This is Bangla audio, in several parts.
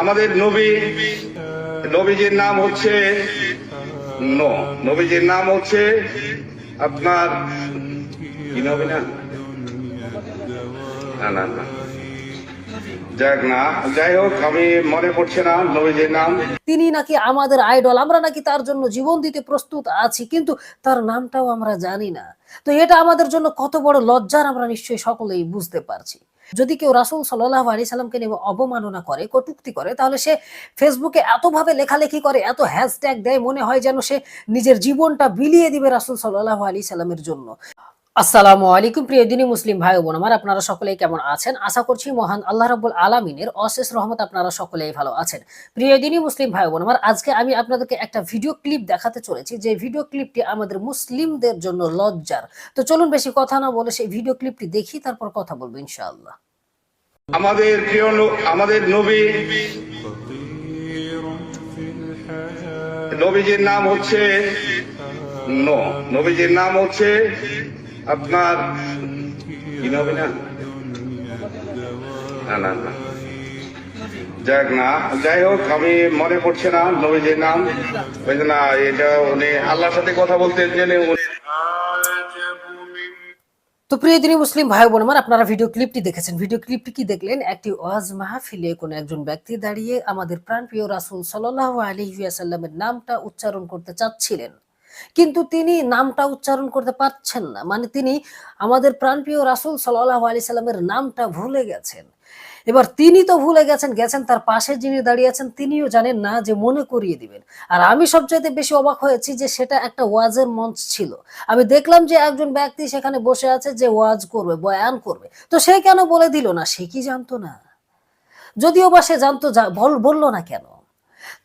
আমাদের নবী, নবীজির নাম হচ্ছে নবীজির নাম হচ্ছে আপনার কি নবী না মনে পড়ছে না নবীজির নাম। তিনি নাকি আমাদের আইডল আমরা নাকি তার জন্য জীবন দিতে প্রস্তুত আছি, কিন্তু তার নামটাও আমরা জানি না। তো এটা আমাদের জন্য কত বড় লজ্জার আমরা নিশ্চয়ই সকলেই বুঝতে পারছি। যদি কেউ রাসুল সাল্লাহ আলি সাল্লামকে নিয়ে অবমাননা করে, কটুক্তি করে, তাহলে সে ফেসবুকে এতভাবে লেখালেখি করে, এত হ্যাশট্যাগ দেয়, মনে হয় যেন সে নিজের জীবনটা বিলিয়ে দিবে রাসুল সাল্লাহ আলি সাল্লামের জন্য। আসসালামু আলাইকুম প্রিয় দিনী মুসলিম ভাই বোন আমার, আপনারা সকলেই কেমন আছেন? আশা করছি মহান আল্লাহ রাব্বুল আলামিনের অশেষ রহমত আপনারা সকলেই ভালো আছেন। প্রিয় দিনী মুসলিম ভাই বোন আমার, আজকে আমি আপনাদেরকে একটা ভিডিও ক্লিপ দেখাতে চলেছি। যে ভিডিও ক্লিপটি আমাদের মুসলিমদের জন্য লজ্জার। তো চলুন বেশি কথা না বলে সেই ভিডিও ক্লিপটি দেখি, তারপর কথা বলব ইনশাআল্লাহ। আমাদের প্রিয় আমাদের নবী, নবীজির নাম হচ্ছে নবীজির নাম হচ্ছে আপনার নবী না না না। যাক না, যাই হোক, আমি মনে পড়ছে না নবীজির নাম। না, এটা উনি আল্লাহর সাথে কথা বলতে গেলে উনি তো প্রিয় দিনী মুসলিম ভাই বোন আমার আপনারা ভিডিও ক্লিপটি দেখেছেন। ভিডিও ক্লিপটি কি দেখলেন? একটি ওয়াজ মাহফিলে কোন একজন ব্যক্তি দাঁড়িয়ে আমাদের প্রাণপ্রিয় রাসূল সাল্লাল্লাহু আলাইহি ওয়াসাল্লামের নামটা উচ্চারণ করতে চাচ্ছিলেন। কিন্তু তিনি নামটা উচ্চারণ করতে পারছেন না। মানে তিনি আমাদের প্রাণপ্রিয় রাসূল সাল্লাল্লাহু আলাইহি সাল্লামের নামটা ভুলে গেছেন। এবার তিনি তো ভুলে গেছেন গেছেন তার পাশে যিনি দাঁড়িয়ে আছেন, তিনিও জানেন না যে মনে করিয়ে দিবেন। আর আমি সবচাইতে বেশি অবাক হয়েছি যে সেটা একটা ওয়াজের মঞ্চ ছিল। আমি দেখলাম যে একজন ব্যক্তি সেখানে বসে আছে যে ওয়াজ করবে, বয়ান করবে। তো সে কেন বলে দিল না? সে কি জানতো না? যদিও বা সে জানতো বলল না কেন?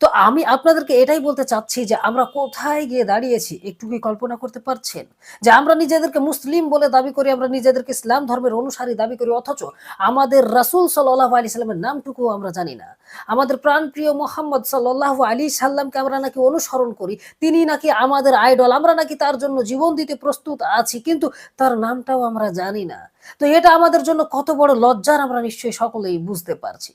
তো আমি আপনাদেরকে এটাই বলতে চাচ্ছি যে আমরা কোথায় গিয়ে দাঁড়িয়েছি? একটু কি কল্পনা করতে পারছেন? যে আমরা নিজেদেরকে মুসলিম বলে দাবি করি, আমরা নিজেদেরকে ইসলাম ধর্মের অনুসারী দাবি করি, অথচ আমাদের রাসুল সাল্লাহ আলি সাল্লামের নামটুকু আমরা জানি না। আমাদের প্রাণপ্রিয় মোহাম্মদ সাল্লাহ আলী সাল্লামকে আমরা নাকি অনুসরণ করি, তিনি নাকি আমাদের আইডল, আমরা নাকি তার জন্য জীবন দিতে প্রস্তুত আছি, কিন্তু তার নামটাও আমরা জানি না। তো এটা আমাদের জন্য কত বড় লজ্জার আমরা নিশ্চয়ই সকলেই বুঝতে পারছি।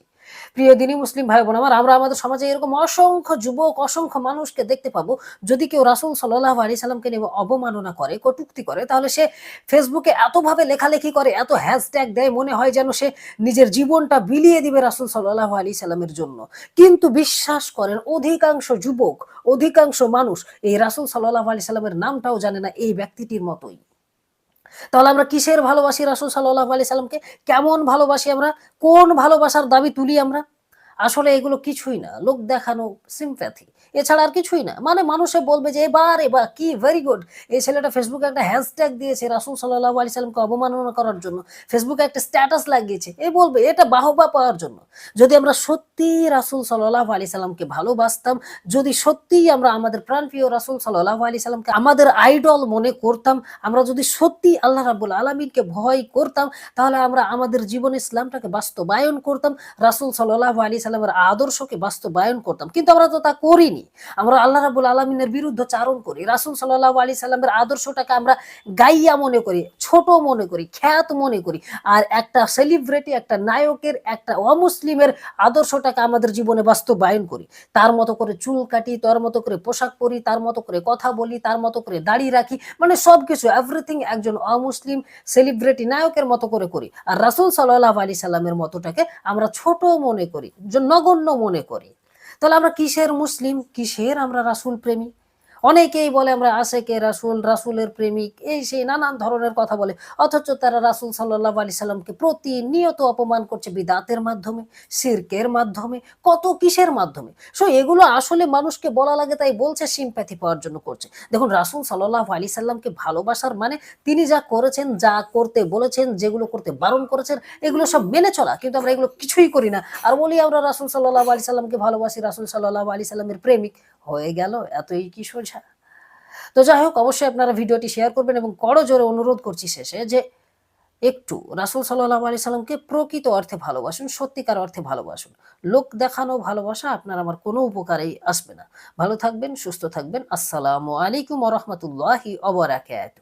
প্রিয় দিনী মুসলিম ভাই বোন আমার, আমরা আমাদের সমাজে এরকম অসংখ্য যুবক, অসংখ্য মানুষকে দেখতে পাবো। যদি কেউ রাসুল সাল্লাহ আলী সাল্লামকে নিয়ে অবমাননা করে, কটুক্তি করে, তাহলে সে ফেসবুকে এতভাবে লেখালেখি করে, এত হ্যাশট্যাগ দেয়, মনে হয় যেন সে নিজের জীবনটা বিলিয়ে দিবে রাসুল সাল্লাহ আলী সাল্লামের জন্য। কিন্তু বিশ্বাস করেন, অধিকাংশ যুবক, অধিকাংশ মানুষ এই রাসুল সাল্লাহ আলী সাল্লামের নামটাও জানে না, এই ব্যক্তিটির মতোই। তাহলে আমরা কিসের ভালোবাসি রাসুল সাল্লাহ আলি সাল্লামকে? কেমন ভালোবাসি আমরা? কোন ভালোবাসার দাবি তুলি আমরা? আসলে এগুলো কিছুই না, লোক দেখানো সিম্প্যাথি এছাড়া আর কিছুই না মানে মানুষে বলবে যে, এবার এবার, কি ভেরি গুড এই ছেলেটা ফেসবুকে একটা হ্যাশট্যাগ দিয়েছে রাসুল সাল্লাহ আলি সাল্লামকে অবমাননা করার জন্য। ফেসবুকে একটা স্ট্যাটাস লাগিয়েছে, এ বলবে, এটা বাহবা পাওয়ার জন্য। যদি আমরা সত্যি রাসুল সাল্লাহ আলি সাল্লামকে ভালোবাসতাম, যদি সত্যিই আমরা আমাদের প্রাণপ্রিয় রাসুল সাল্লাহ আলি সাল্লামকে আমাদের আইডল মনে করতাম, আমরা যদি সত্যি আল্লাহ রাবুল আলমিনকে ভয় করতাম, তাহলে আমরা আমাদের জীবনে ইসলামটাকে বাস্তবায়ন করতাম, রাসুল সাল্লাহ আলি সাল্লামের আদর্শকে বাস্তবায়ন করতাম। কিন্তু আমরা তো তা করিনি। আমরা আল্লাহ রাবুল আলমিনের বিরুদ্ধে চারণ করি। রাসুল সাল্লাহ আলি সাল্লামের আদর্শটাকে আমরা গাইয়া মনে করি, ছোট মনে করি, খ্যাত মনে করি। আর একটা সেলিব্রিটি, একটা নায়কের, একটা অমুসলিমের আদর্শটাকে আমাদের জীবনে বাস্তবায়ন করি। তার মতো করে চুল কাটি, তার মতো করে পোশাক পরি, তার মতো করে কথা বলি, তার মতো করে দাড়ি রাখি। মানে সবকিছু এভরিথিং একজন অমুসলিম, সেলিব্রিটি, নায়কের মতো করে করি। আর রাসুল সাল্লাহ আলি সাল্লামের মতোটাকে আমরা ছোট মনে করি। নগণ্য মনে করি। তাহলে আমরা কিসের মুসলিম কিসের আমরা রাসুল প্রেমী অনেকেই বলে আমরা আশেকে রাসুল, রাসুলের প্রেমিক, এই সেই নানান ধরনের কথা বলে। অথচ তারা রাসুল সাল্লাহ আলি সাল্লামকে প্রতিনিয়ত অপমান করছে বিদাতের মাধ্যমে সিরকের মাধ্যমে, কত কিসের মাধ্যমে? সো এগুলো আসলে মানুষকে বলা লাগে, তাই বলছে সিম্প্যাথি পাওয়ার জন্য করছে। দেখুন, রাসুল সাল্লাহ আলি সাল্লামকে ভালোবাসার মানে তিনি যা করেছেন, যা করতে বলেছেন, যেগুলো করতে বারণ করেছেন, এগুলো সব মেনে চলা। কিন্তু আমরা এগুলো কিছুই করি না। আর বলি আমরা রাসুল সাল্লাহ আলি সাল্লামকে ভালোবাসি, রাসুল সাল্লাহ আলি সাল্লামের প্রেমিক। হয়ে গেল, এতই কি সোজা? তো যাই হোক, অবশ্যই আপনারা ভিডিওটি শেয়ার করবেন এবং করো জোরে অনুরোধ করছি শেষে যে একটু রাসুল সাল্লাহ আলি সাল্লামকে প্রকৃত অর্থে ভালোবাসুন, সত্যিকার অর্থে ভালোবাসুন। লোক দেখানো ভালোবাসা, আপনার আমার কোনো উপকারেই আসবে না। ভালো থাকবেন, সুস্থ থাকবেন। আসসালামু আলাইকুম রহমতুল্লাহি অবরাকাত